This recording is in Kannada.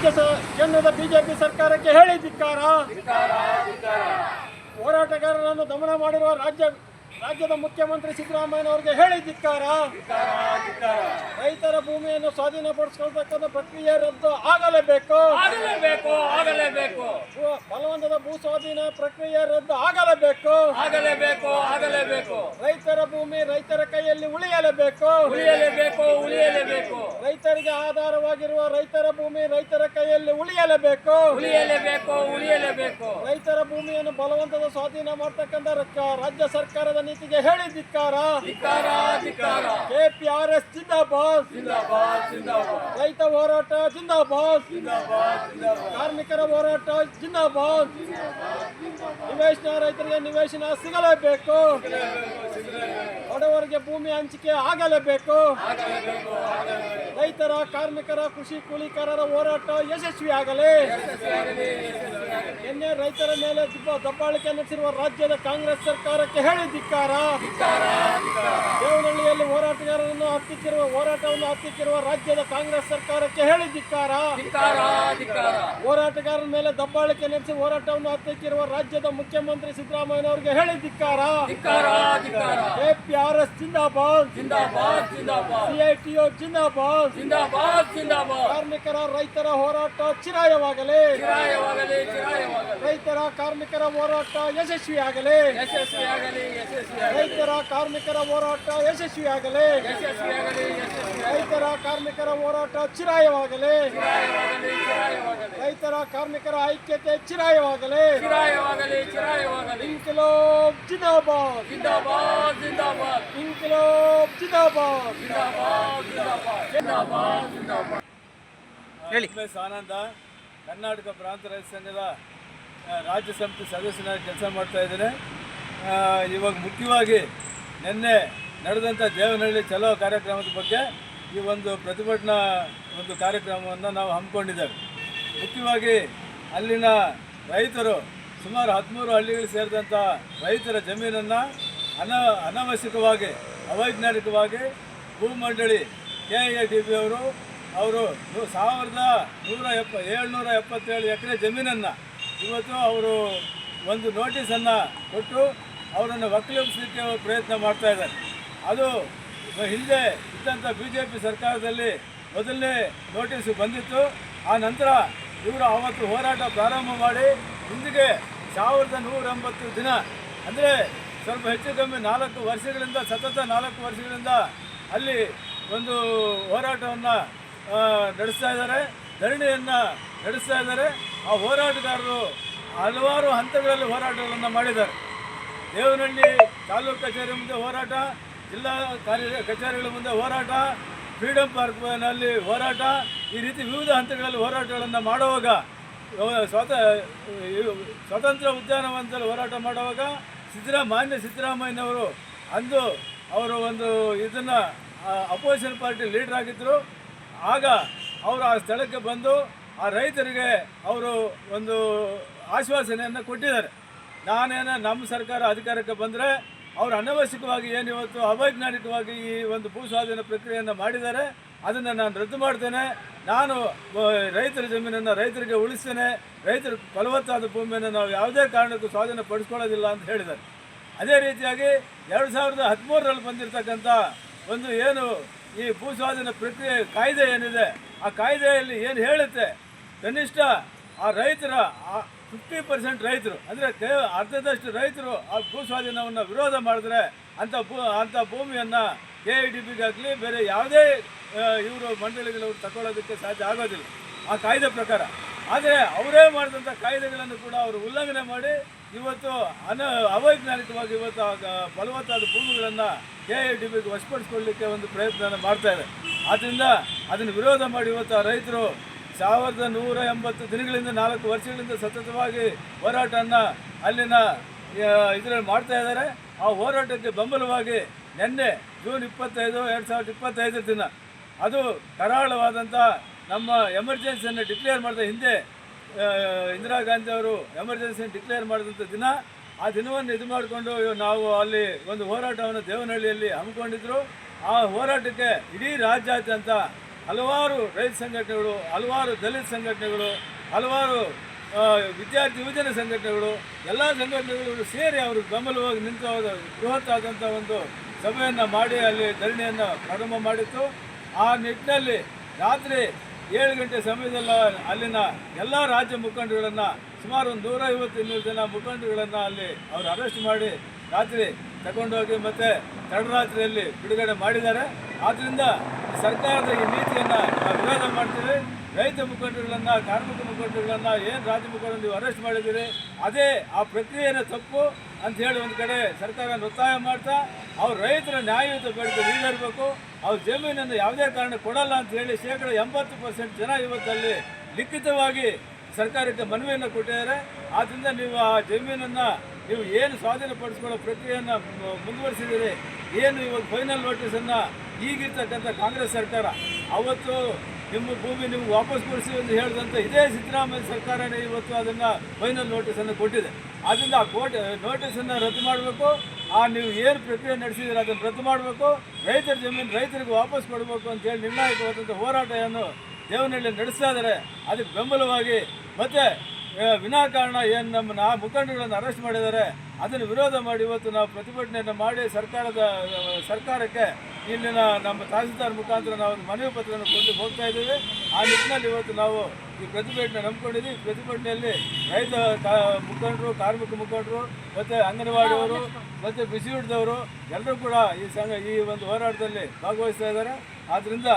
ರಾಜ್ಯ ಕೇಂದ್ರದ ಬಿಜೆಪಿ ಸರ್ಕಾರಕ್ಕೆ ಹೇಳಿ ಧಿಕ್ಕಾರ. ಹೋರಾಟಗಾರರನ್ನು ದಮನ ಮಾಡಿರುವ ರಾಜ್ಯ ರಾಜ್ಯದ ಮುಖ್ಯಮಂತ್ರಿ ಸಿದ್ದರಾಮಯ್ಯನವರಿಗೆ ಹೇಳಿದಿಕ್ಕಾರ ರೈತರ ಭೂಮಿಯನ್ನು ಸ್ವಾಧೀನಪಡಿಸಿಕೊಳ್ತಕ್ಕಂಥ ಪ್ರಕ್ರಿಯೆ ರದ್ದು ಆಗಲೇಬೇಕು. ಆಗಲೇಬೇಕು ಆಗಲೇಬೇಕು. ಬಲವಂತದ ಭೂ ಸ್ವಾಧೀನ ಪ್ರಕ್ರಿಯೆ ರದ್ದು ಆಗಲೇಬೇಕು. ಆಗಲೇಬೇಕು ಆಗಲೇಬೇಕು. ರೈತರ ಭೂಮಿ ರೈತರ ಕೈಯಲ್ಲಿ ಉಳಿಯಲೇಬೇಕು. ಉಳಿಯಲೇಬೇಕು ಉಳಿಯಲೇಬೇಕು. ರೈತರಿಗೆ ಆಧಾರವಾಗಿರುವ ರೈತರ ಭೂಮಿ ರೈತರ ಕೈಯಲ್ಲಿ ಉಳಿಯಲೇಬೇಕು. ಉಳಿಯಲೇಬೇಕು ಉಳಿಯಲೇಬೇಕು. ರೈತರ ಭೂಮಿಯನ್ನು ಬಲವಂತದ ಸ್ವಾಧೀನ ಮಾಡ್ತಕ್ಕಂಥ ರಾಜ್ಯ ಸರ್ಕಾರದ ನೀತಿಗೆ ಹೇಳಿ ಧಿಕ್ಕಾರ. ಧಿಕ್ಕಾರ ಕೆಪಿಆರ್ಎಸ್ ಜಿಂದಾಬಾದ್ ಜಿಂದಾಬಾದ್ ಜಿಂದಾಬಾದ್. ರೈತ ಹೋರಾಟ ಜಿಂದಾಬಾದ್. ಕಾರ್ಮಿಕರ ಹೋರಾಟ ಜಿಂದಾಬಾದ್. ನಿವೇಶನ ರೈತರಿಗೆ ನಿವೇಶನ ಸಿಗಲೇಬೇಕು. ಬಡವರಿಗೆ ಭೂಮಿ ಹಂಚಿಕೆ ಆಗಲೇಬೇಕು. ರೈತರ ಕಾರ್ಮಿಕರ ಕೃಷಿ ಕೂಲಿಕಾರರ ಹೋರಾಟ ಯಶಸ್ವಿ ಆಗಲಿ. ನಿನ್ನೆ ರೈತರ ಮೇಲೆ ದಿಬ್ಬ- ದಬ್ಬಾಳಿಕೆ ನಡೆಸಿರುವ ರಾಜ್ಯದ ಕಾಂಗ್ರೆಸ್ ಸರ್ಕಾರಕ್ಕೆ ಹೇಳಿ ಧಿಕ್ಕಾರ. ದೇವನಹಳ್ಳಿಯಲ್ಲಿ ಹೋರಾಟಗಾರರನ್ನು ಹತ್ತಿಕ್ಕಿರುವ ಹೋರಾಟವನ್ನು ಹತ್ತಿಕ್ಕಿರುವ ರಾಜ್ಯದ ಕಾಂಗ್ರೆಸ್ ಸರ್ಕಾರಕ್ಕೆ ಹೇಳಿ ಧಿಕ್ಕಾರ. ಹೋರಾಟಗಾರರ ಮೇಲೆ ದಬ್ಬಾಳಿಕೆ ನಡೆಸಿ ಹೋರಾಟವನ್ನು ಹತ್ತಿಕ್ಕಿರುವ ರಾಜ್ಯದ ಮುಖ್ಯಮಂತ್ರಿ ಸಿದ್ದರಾಮಯ್ಯ ಅವರಿಗೆ ಹೇಳಿ ಧಿಕ್ಕಾರ. ಕೆಪಿಆರ್ಎಸ್ ಜಿಂದಾಬಾದ್. ಜಿಂದಾಬಾದ್ ಜಿಂದಾಬಾದ್. ಸಿಐಟಿಒ ಜಿಂದಾಬಾದ್. ಜಿಂದಾಬಾದ್ ಜಿಂದಾಬಾದ್. ಕಾರ್ಮಿಕರ ರೈತರ ಹೋರಾಟ ಚಿರಾಯವಾಗಲಿ. ಚಿರಾಯವಾಗಲಿ ಚಿರಾಯವಾಗಲಿ. ರೈತರ ಕಾರ್ಮಿಕರ ಹೋರಾಟ ಯಶಸ್ವಿಯಾಗಲಿ. ಯಶಸ್ವಿಯಾಗಲಿ ಯಶಸ್ವಿಯಾಗಲಿ. ರೈತರ ಕಾರ್ಮಿಕರ ಹೋರಾಟ ಯಶಸ್ವಿಯಾಗಲಿ. ಯಶಸ್ವಿಯಾಗಲಿ ಯಶಸ್ವಿಯಾಗಲಿ. ರೈತರ ಕಾರ್ಮಿಕರ ಹೋರಾಟ ಚಿರಾಯವಾಗಲಿ. ಚಿರಾಯವಾಗಲಿ ಚಿರಾಯವಾಗಲಿ. ರೈತರ ಕಾರ್ಮಿಕರ ಐಕ್ಯತೆ ಚಿರಾಯವಾಗಲಿ. ಚಿರಾಯವಾಗಲಿ ಚಿರಾಯವಾಗಲಿ. ಇನ್ಕಿಲೋಬ್ ಜಿಂದಾಬಾದ್. ಜಿಂದಾಬಾದ್. ಜಿಂದಾಬಾದ್. ಇನ್ಕಿಲೋಬ್ ಜಿಂದಾಬಾದ್. ಜಿಂದಾಬಾದ್ ಜಿಂದಾಬಾದ್. ಜಿಂದಾಬಾದ್ ಜಿಂದಾಬಾದ್. ಎಂ ಎಸ್ ಆನಂದ ಕರ್ನಾಟಕ ಪ್ರಾಂತ ರೈತ ಸಂಘದ ರಾಜ್ಯ ಸಮಿತಿ ಸದಸ್ಯನಾಗಿ ಕೆಲಸ ಮಾಡ್ತಾ ಇದ್ದೇನೆ. ಇವಾಗ ಮುಖ್ಯವಾಗಿ ನಿನ್ನೆ ನಡೆದಂಥ ದೇವನಹಳ್ಳಿ ಚಲೋ ಕಾರ್ಯಕ್ರಮದ ಬಗ್ಗೆ ಈ ಒಂದು ಪ್ರತಿಭಟನಾ ಒಂದು ಕಾರ್ಯಕ್ರಮವನ್ನು ನಾವು ಹಮ್ಮಿಕೊಂಡಿದ್ದೇವೆ. ಮುಖ್ಯವಾಗಿ ಅಲ್ಲಿನ ರೈತರು ಸುಮಾರು ಹದಿಮೂರು ಹಳ್ಳಿಗಳು ಸೇರಿದಂಥ ರೈತರ ಜಮೀನನ್ನು ಅನ ಅನವಶ್ಯಕವಾಗಿ, ಅವೈಜ್ಞಾನಿಕವಾಗಿ ಭೂಮಂಡಳಿ ಕೆ ಎ ಡಿ ಬಿ ಅವರು ಅವರು ಸಾವಿರದ ನೂರ ಎಪ್ಪ, ಏಳ್ನೂರ ಎಪ್ಪತ್ತೇಳು ಎಕರೆ ಜಮೀನನ್ನು ಇವತ್ತು ಅವರು ಒಂದು ನೋಟಿಸನ್ನು ಕೊಟ್ಟು ಅವರನ್ನು ಒಕ್ಕಲೆಬ್ಸಲಿಕ್ಕೆ ಪ್ರಯತ್ನ ಮಾಡ್ತಾ ಇದ್ದಾರೆ. ಅದು ಹಿಂದೆ ಇದ್ದಂಥ ಬಿ ಜೆ ಪಿ ಸರ್ಕಾರದಲ್ಲಿ ಮೊದಲನೇ ನೋಟಿಸ್ ಬಂದಿತ್ತು. ಆ ನಂತರ ಇವರು ಆವತ್ತು ಹೋರಾಟ ಪ್ರಾರಂಭ ಮಾಡಿ ಇಂದಿಗೆ ಸಾವಿರದ ನೂರ ಎಂಬತ್ತು ದಿನ, ಅಂದರೆ ಸ್ವಲ್ಪ ಹೆಚ್ಚು ಕಮ್ಮಿ ನಾಲ್ಕು ವರ್ಷಗಳಿಂದ, ಸತತ ನಾಲ್ಕು ವರ್ಷಗಳಿಂದ ಅಲ್ಲಿ ಒಂದು ಹೋರಾಟವನ್ನು ನಡೆಸ್ತಾ ಇದ್ದಾರೆ. ಧರಣಿಯನ್ನು ನಡೆಸ್ತಾ ಇದ್ದಾರೆ. ಆ ಹೋರಾಟಗಾರರು ಹಲವಾರು ಹಂತಗಳಲ್ಲಿ ಹೋರಾಟಗಳನ್ನು ಮಾಡಿದ್ದಾರೆ. ದೇವನಹಳ್ಳಿ ತಾಲೂಕು ಕಚೇರಿ ಮುಂದೆ ಹೋರಾಟ, ಜಿಲ್ಲಾ ಕಾರ್ಯ, ಕಚೇರಿಗಳ ಮುಂದೆ ಹೋರಾಟ, ಫ್ರೀಡಂ ಪಾರ್ಕ್ನಲ್ಲಿ ಹೋರಾಟ, ಈ ರೀತಿ ವಿವಿಧ ಹಂತಗಳಲ್ಲಿ ಹೋರಾಟಗಳನ್ನು ಮಾಡುವಾಗ ಸ್ವತಂತ್ರ ಉದ್ಯಾನವನದಲ್ಲಿ ಹೋರಾಟ ಮಾಡುವಾಗ ಸಿದ್ದರಾ ಮಾನ್ಯ ಸಿದ್ದರಾಮಯ್ಯನವರು ಅಂದು ಅವರು ಒಂದು ಇದನ್ನು ಅಪೋಸಿಷನ್ ಪಾರ್ಟಿ ಲೀಡರ್ ಆಗಿದ್ದರು ಆಗ ಅವರು ಆ ಸ್ಥಳಕ್ಕೆ ಬಂದು ಆ ರೈತರಿಗೆ ಅವರು ಒಂದು ಆಶ್ವಾಸನೆಯನ್ನು ಕೊಟ್ಟಿದ್ದಾರೆ. ನಾನೇನ ನಮ್ಮ ಸರ್ಕಾರ ಅಧಿಕಾರಕ್ಕೆ ಬಂದರೆ ಅವರು ಅನವಶ್ಯಕವಾಗಿ ಏನು ಇವತ್ತು ಅವೈಜ್ಞಾನಿಕವಾಗಿ ಈ ಒಂದು ಭೂಸ್ವಾಧೀನ ಪ್ರಕ್ರಿಯೆಯನ್ನು ಮಾಡಿದ್ದಾರೆ, ಅದನ್ನು ನಾನು ರದ್ದು ಮಾಡ್ತೇನೆ. ನಾನು ರೈತರ ಜಮೀನನ್ನು ರೈತರಿಗೆ ಉಳಿಸ್ತೇನೆ. ರೈತರ ಫಲವತ್ತಾದ ಭೂಮಿಯನ್ನು ನಾವು ಯಾವುದೇ ಕಾರಣಕ್ಕೂ ಸ್ವಾಧೀನ ಪಡಿಸ್ಕೊಳ್ಳೋದಿಲ್ಲ ಅಂತ ಹೇಳಿದ್ದಾರೆ. ಅದೇ ರೀತಿಯಾಗಿ ಎರಡು ಸಾವಿರದ ಹದಿಮೂರರಲ್ಲಿ ಬಂದಿರತಕ್ಕಂಥ ಒಂದು ಏನು ಈ ಭೂಸ್ವಾಧೀನ ಪ್ರಕ್ರಿಯೆ ಕಾಯ್ದೆ ಏನಿದೆ, ಆ ಕಾಯ್ದೆಯಲ್ಲಿ ಏನು ಹೇಳುತ್ತೆ? ಕನಿಷ್ಠ ಆ ರೈತರ ಫಿಫ್ಟಿ ಪರ್ಸೆಂಟ್ ರೈತರು. ಅಂದರೆ ದೇವ ಅರ್ಧದಷ್ಟು ರೈತರು ಆ ಭೂ ಸ್ವಾಧೀನವನ್ನು ವಿರೋಧ ಮಾಡಿದ್ರೆ ಅಂಥ ಭೂ ಅಂಥ ಭೂಮಿಯನ್ನು ಕೆ ಐ ಡಿ ಬಿಗಾಗಲಿ ಬೇರೆ ಯಾವುದೇ ಇವರು ಮಂಡಳಿಗಳವರು ತಗೊಳ್ಳೋದಕ್ಕೆ ಸಾಧ್ಯ ಆಗೋದಿಲ್ಲ. ಆ ಕಾಯ್ದೆ ಪ್ರಕಾರ. ಆದರೆ ಅವರೇ ಮಾಡಿದಂಥ ಕಾಯ್ದೆಗಳನ್ನು ಕೂಡ ಅವರು ಉಲ್ಲಂಘನೆ ಮಾಡಿ ಇವತ್ತು ಅನ ಅವೈಜ್ಞಾನಿಕವಾಗಿ ಇವತ್ತು ಫಲವತ್ತಾದ ಭೂಮಿಗಳನ್ನು ಕೆ ಐ ಡಿ ಬಿಗೆ ವಶಪಡಿಸ್ಕೊಳ್ಳಿಕ್ಕೆ ಒಂದು ಪ್ರಯತ್ನ ಮಾಡ್ತಾ ಇದೆ. ಆದ್ದರಿಂದ ಅದನ್ನು ವಿರೋಧ ಮಾಡಿ ಇವತ್ತು ರೈತರು ಸಾವಿರದ ನೂರ ಎಂಬತ್ತು ದಿನಗಳಿಂದ ನಾಲ್ಕು ವರ್ಷಗಳಿಂದ ಸತತವಾಗಿ ಹೋರಾಟವನ್ನು ಅಲ್ಲಿನ ಇದರಲ್ಲಿ ಮಾಡ್ತಾ ಇದ್ದಾರೆ. ಆ ಹೋರಾಟಕ್ಕೆ ಬೆಂಬಲವಾಗಿ ನಿನ್ನೆ ಜೂನ್ ಇಪ್ಪತ್ತೈದು, ಎರಡು ಸಾವಿರದ ಇಪ್ಪತ್ತೈದರ ದಿನ. ಅದು ಕರಾಳವಾದಂಥ ನಮ್ಮ ಎಮರ್ಜೆನ್ಸಿಯನ್ನು ಡಿಕ್ಲೇರ್ ಮಾಡಿದ ಹಿಂದೆ ಇಂದಿರಾ ಗಾಂಧಿ ಅವರು ಎಮರ್ಜೆನ್ಸಿಯನ್ನು ಡಿಕ್ಲೇರ್ ಮಾಡಿದಂಥ ದಿನ. ಆ ದಿನವನ್ನು ಇದು ಮಾಡಿಕೊಂಡು ನಾವು ಅಲ್ಲಿ ಒಂದು ಹೋರಾಟವನ್ನು ದೇವನಹಳ್ಳಿಯಲ್ಲಿ ಹಮ್ಮಿಕೊಂಡಿದ್ರು. ಆ ಹೋರಾಟಕ್ಕೆ ಇಡೀ ರಾಜ್ಯಾದ್ಯಂತ ಹಲವಾರು ರೈತ ಸಂಘಟನೆಗಳು, ಹಲವಾರು ದಲಿತ ಸಂಘಟನೆಗಳು, ಹಲವಾರು ವಿದ್ಯಾರ್ಥಿ ಯುವಜನ ಸಂಘಟನೆಗಳು, ಎಲ್ಲ ಸಂಘಟನೆಗಳು ಸೇರಿ ಅವರು ಬೆಂಬಲವಾಗಿ ನಿಂತು ಅವರು ಬೃಹತ್ ಆದಂಥ ಒಂದು ಸಭೆಯನ್ನು ಮಾಡಿ, ಅಲ್ಲಿ ಧರಣಿಯನ್ನು ಪ್ರಾರಂಭ ಮಾಡಿತ್ತು. ಆ ನಿಟ್ಟಿನಲ್ಲಿ ರಾತ್ರಿ ಏಳು ಗಂಟೆ ಸಮಯದಲ್ಲಿ ಅಲ್ಲಿನ ಎಲ್ಲ ರಾಜ್ಯ ಮುಖಂಡಗಳನ್ನು ಸುಮಾರು ಒಂದು ನೂರ ಜನ ಮುಖಂಡರುಗಳನ್ನು ಅಲ್ಲಿ ಅವರು ಅರೆಸ್ಟ್ ಮಾಡಿ ರಾತ್ರಿ ತಗೊಂಡೋಗಿ ಮತ್ತೆ ತಡರಾತ್ರಿಯಲ್ಲಿ ಬಿಡುಗಡೆ ಮಾಡಿದ್ದಾರೆ. ಆದ್ದರಿಂದ ಸರ್ಕಾರದ ಈ ನೀತಿಯನ್ನು ನಾವು ವಿರೋಧ ಮಾಡ್ತೀವಿ, ರೈತ ಮುಖಂಡರುಗಳನ್ನು, ಕಾರ್ಮಿಕ ಮುಖಂಡರುಗಳನ್ನು ಏನು ರಾಜ್ಯ ಮುಖಂಡರು ನೀವು ಅರೆಸ್ಟ್ ಮಾಡಿದ್ದೀರಿ, ಅದೇ ಆ ಪ್ರಕ್ರಿಯೆನೇ ತಪ್ಪು ಅಂತ ಹೇಳಿ ಒಂದು ಕಡೆ ಸರ್ಕಾರ ಒತ್ತಾಯ ಮಾಡ್ತಾ, ಅವ್ರು ರೈತರ ನ್ಯಾಯಯುತ ಬೇಡಿಕೆ ಈಡೇರಬೇಕು ಅವ್ರ ಜಮೀನನ್ನು ಯಾವುದೇ ಕಾರಣ ಕೊಡಲ್ಲ ಅಂತ ಹೇಳಿ ಶೇಕಡ ಎಂಬತ್ತು ಪರ್ಸೆಂಟ್ ಜನ ಇವತ್ತಲ್ಲಿ ಲಿಖಿತವಾಗಿ ಸರ್ಕಾರಕ್ಕೆ ಮನವಿಯನ್ನು ಕೊಟ್ಟಿದ್ದಾರೆ. ಆದ್ದರಿಂದ ನೀವು ಆ ಜಮೀನನ್ನು ನೀವು ಏನು ಸ್ವಾಧೀನಪಡಿಸ್ಕೊಳ್ಳೋ ಪ್ರಕ್ರಿಯೆಯನ್ನು ಮುಂದುವರಿಸಿದ್ದೀರಿ, ಏನು ಇವತ್ತು ಫೈನಲ್ ನೋಟಿಸನ್ನು ಈಗಿರ್ತಕ್ಕಂಥ ಕಾಂಗ್ರೆಸ್ ಸರ್ಕಾರ, ಅವತ್ತು ನಿಮ್ಮ ಭೂಮಿ ನಿಮ್ಗೆ ವಾಪಸ್ ಕೊಡಿಸಿ ಎಂದು ಹೇಳಿದಂಥ ಇದೇ ಸಿದ್ದರಾಮಯ್ಯ ಸರ್ಕಾರನೇ ಇವತ್ತು ಅದನ್ನು ಫೈನಲ್ ನೋಟಿಸನ್ನು ಕೊಟ್ಟಿದೆ. ಅದರಿಂದ ಆ ಕೋಟ್ ನೋಟಿಸನ್ನು ರದ್ದು ಮಾಡಬೇಕು, ಆ ನೀವು ಏನು ಪ್ರಕ್ರಿಯೆ ನಡೆಸಿದ್ರೆ ಅದನ್ನು ರದ್ದು ಮಾಡಬೇಕು, ರೈತರ ಜಮೀನು ರೈತರಿಗೆ ವಾಪಸ್ ಕೊಡಬೇಕು ಅಂತೇಳಿ ನಿರ್ಣಾಯಕವಾದಂಥ ಹೋರಾಟವನ್ನು ದೇವನಹಳ್ಳಿ ನಡೆಸ್ತಾ ಇದ್ದಾರೆ. ಅದಕ್ಕೆ ಬೆಂಬಲವಾಗಿ, ಮತ್ತೆ ವಿನಾಕಾರಣ ಏನು ನಮ್ಮನ್ನು ಆ ಮುಖಂಡಗಳನ್ನು ಅರೆಸ್ಟ್ ಮಾಡಿದ್ದಾರೆ, ಅದನ್ನು ವಿರೋಧ ಮಾಡಿ ಇವತ್ತು ನಾವು ಪ್ರತಿಭಟನೆಯನ್ನು ಮಾಡಿ ಸರ್ಕಾರದ ಸರ್ಕಾರಕ್ಕೆ ಇಲ್ಲಿನ ನಮ್ಮ ತಹಸೀಲ್ದಾರ್ ಮುಖಾಂತರ ನಾವು ಒಂದು ಮನವಿ ಪತ್ರವನ್ನು ಕೊಂಡು ಹೋಗ್ತಾ ಇದ್ದೇವೆ. ಆ ನಿಟ್ಟಿನಲ್ಲಿ ಇವತ್ತು ನಾವು ಈ ಪ್ರತಿಭಟನೆ ನಂಬ್ಕೊಂಡಿದ್ದೀವಿ. ಪ್ರತಿಭಟನೆಯಲ್ಲಿ ರೈತ ಮುಖಂಡರು, ಕಾರ್ಮಿಕ ಮುಖಂಡರು, ಮತ್ತು ಅಂಗನವಾಡಿಯವರು, ಮತ್ತು ಬಿಸಿ ಹಿಡಿದವರು ಎಲ್ಲರೂ ಕೂಡ ಈ ಸಂಘ, ಈ ಒಂದು ಹೋರಾಟದಲ್ಲಿ ಭಾಗವಹಿಸ್ತಾ ಇದ್ದಾರೆ. ಆದ್ದರಿಂದ